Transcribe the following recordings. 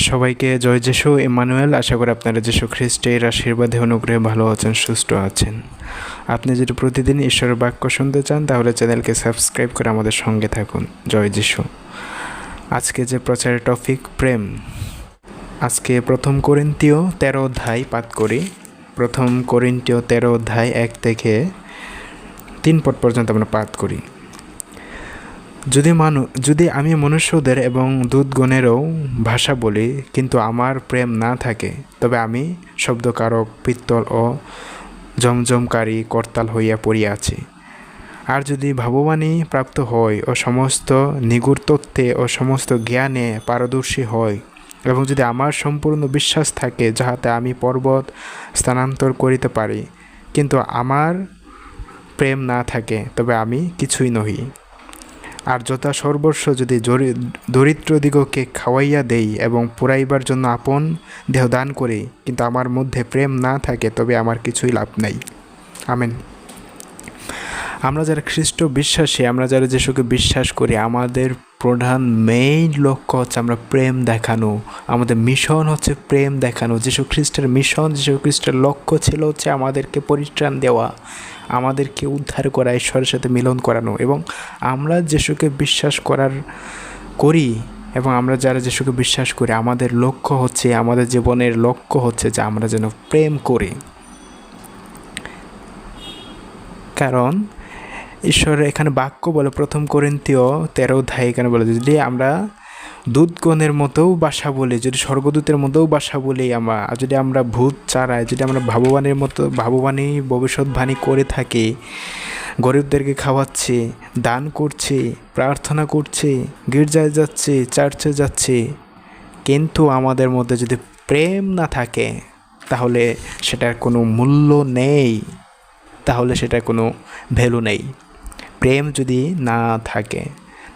সবাইকে জয় যিশু। ইমানুয়েল, আশা করি আপনারা যিশু খ্রিস্টের আশীর্বাদে অনুগ্রহে ভালো আছেন, সুস্থ আছেন। আপনি যদি প্রতিদিন ঈশ্বরের বাক্য শুনতে চান, তাহলে চ্যানেলকে সাবস্ক্রাইব করে আমাদের সঙ্গে থাকুন। জয় যিশু। আজকে যে প্রচারের টপিক, প্রেম। আজকে প্রথম করিন্তীয় তেরো অধ্যায় পাঠ করি। প্রথম করিন্তীয় তেরো অধ্যায় এক থেকে তিন পট পর্যন্ত আমরা পাঠ করি। যদি মানু, যদি আমি মনুষ্যদের এবং দূতগণেরও ভাষা বলি, কিন্তু আমার প্রেম না থাকে, তবে আমি শব্দকারক, পিত্তল ও জমজমকারী করতাল হইয়া পড়িয়াছি আর যদি ভাববাণী প্রাপ্ত হয় ও সমস্ত নিগুড় তত্ত্বে ও সমস্ত জ্ঞানে পারদর্শী হয়, এবং যদি আমার সম্পূর্ণ বিশ্বাস থাকে, যাহাতে আমি পর্বত স্থানান্তর করিতে পারি, কিন্তু আমার প্রেম না থাকে, তবে আমি কিছুই নহি। আর যথা সর্বস্ব যদি দরিদ্রদিগকে খাওয়াইয়া দেই এবং পুরাইবার জন্য আপন দেহ দান করি, কিন্তু আমার মধ্যে প্রেম না থাকে, তবে আমার কিছুই লাভ নাই। আমেন। আমরা যারা খ্রিস্ট বিশ্বাসী, আমরা যারা যিশুকে বিশ্বাস করি, আমাদের প্রধান মেইন লক্ষ্য হচ্ছে আমরা প্রেম দেখানো। আমাদের মিশন হচ্ছে প্রেম দেখানো। যিশু খ্রিস্টের মিশন যিশু খ্রিস্টের লক্ষ্য ছিল হচ্ছে আমাদেরকে পরিত্রাণ দেওয়া, আমাদেরকে উদ্ধার করা, ঈশ্বরের সাথে মিলন করানো এবং আমরা যিশুকে বিশ্বাস করার করি এবং আমরা যারা যিশুকে বিশ্বাস করি, আমাদের লক্ষ্য হচ্ছে, আমাদের জীবনের লক্ষ্য হচ্ছে যে আমরা যেন প্রেম করি। কারণ ঈশ্বর এখানে বাক্য বলে প্রথম করিন্তীয় তেরো অধ্যায় এখানে বলে যদি আমরা দূতগণের মতোও বাসা বলি, যদি স্বর্গদূতের মতোও বাসা বলি আমরা যদি আমরা ভূত চারাই যদি আমরা ভাববাণীর মতো, ভাববাণী, ভবিষ্যৎবাণী করে থাকি, গরিবদেরকে খাওয়াচ্ছে, দান করছে, প্রার্থনা করছে, গির্জায় যাচ্ছে, চার্চে যাচ্ছে, কিন্তু আমাদের মধ্যে যদি প্রেম না থাকে, তাহলে সেটার কোনো মূল্য নেই, তাহলে সেটার কোনো ভ্যালু নেই। প্রেম যদি না থাকে,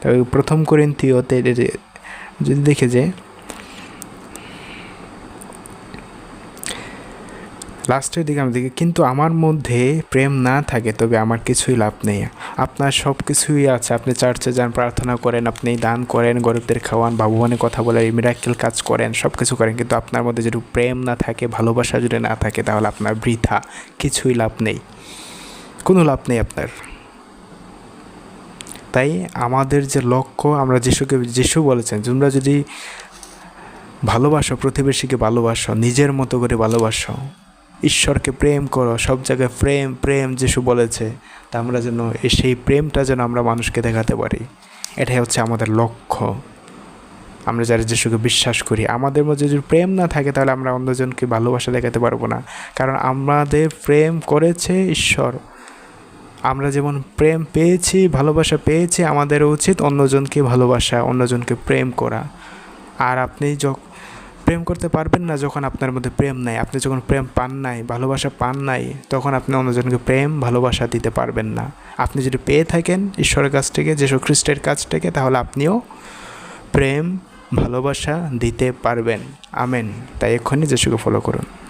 তবে প্রথম করিন্থীয়তে যদি দেখে যে, লাস্টের দিকে আমি দেখি, কিন্তু আমার মধ্যে প্রেম না থাকে, তবে আমার কিছুই লাভ নেই। আপনার সব কিছুই আছে, আপনি চার্চে যান, প্রার্থনা করেন, আপনি দান করেন, গরিবদের খাওয়ান ভগবানের কথা বলে মিরাক্কেল কাজ করেন সব কিছু করেন, কিন্তু আপনার মধ্যে যদি প্রেম না থাকে, ভালোবাসা যদি না থাকে, তাহলে আপনার বৃথা, কিছুই লাভ নেই। কোনো লাভ নেই আপনার। তাই আমাদের যে লক্ষ্য, আমরা যিশুকে, যিশু বলেছেন, তোমরা যদি ভালোবাসো, প্রতিবেশীকে ভালোবাসো, নিজের মতো করে ভালোবাসো, ঈশ্বরকে প্রেম করো, সব জায়গায় প্রেম প্রেম যিশু বলেছে, তা আমরা যেন সেই প্রেমটা যেন আমরা মানুষকে দেখাতে পারি। এটাই হচ্ছে আমাদের লক্ষ্য। আমরা যারা যিশুকে বিশ্বাস করি, আমাদের মধ্যে যদি প্রেম না থাকে, তাহলে আমরা অন্যজনকে ভালোবাসা দেখাতে পারব না। কারণ আমাদের প্রেম করেছে ঈশ্বর। আমরা যেমন প্রেম পেয়েছি, ভালোবাসা পেয়েছি আমাদের উচিত অন্যজনকে ভালোবাসা, অন্যজনকে প্রেম করা। আর আপনি যখন প্রেম করতে পারবেন না যখন আপনার মধ্যে প্রেম নাই। আপনি যখন প্রেম পান নাই, ভালোবাসা পান নাই, তখন আপনি অন্যজনকে প্রেম, ভালোবাসা দিতে পারবেন না। আপনি যদি পেয়ে থাকেন ঈশ্বরের কাছ থেকে, যীশু খ্রিস্টের কাছ থেকে, তাহলে আপনিও প্রেম, ভালোবাসা দিতে পারবেন। আমেন। তাই এক্ষুনি যিশুকে ফলো করুন।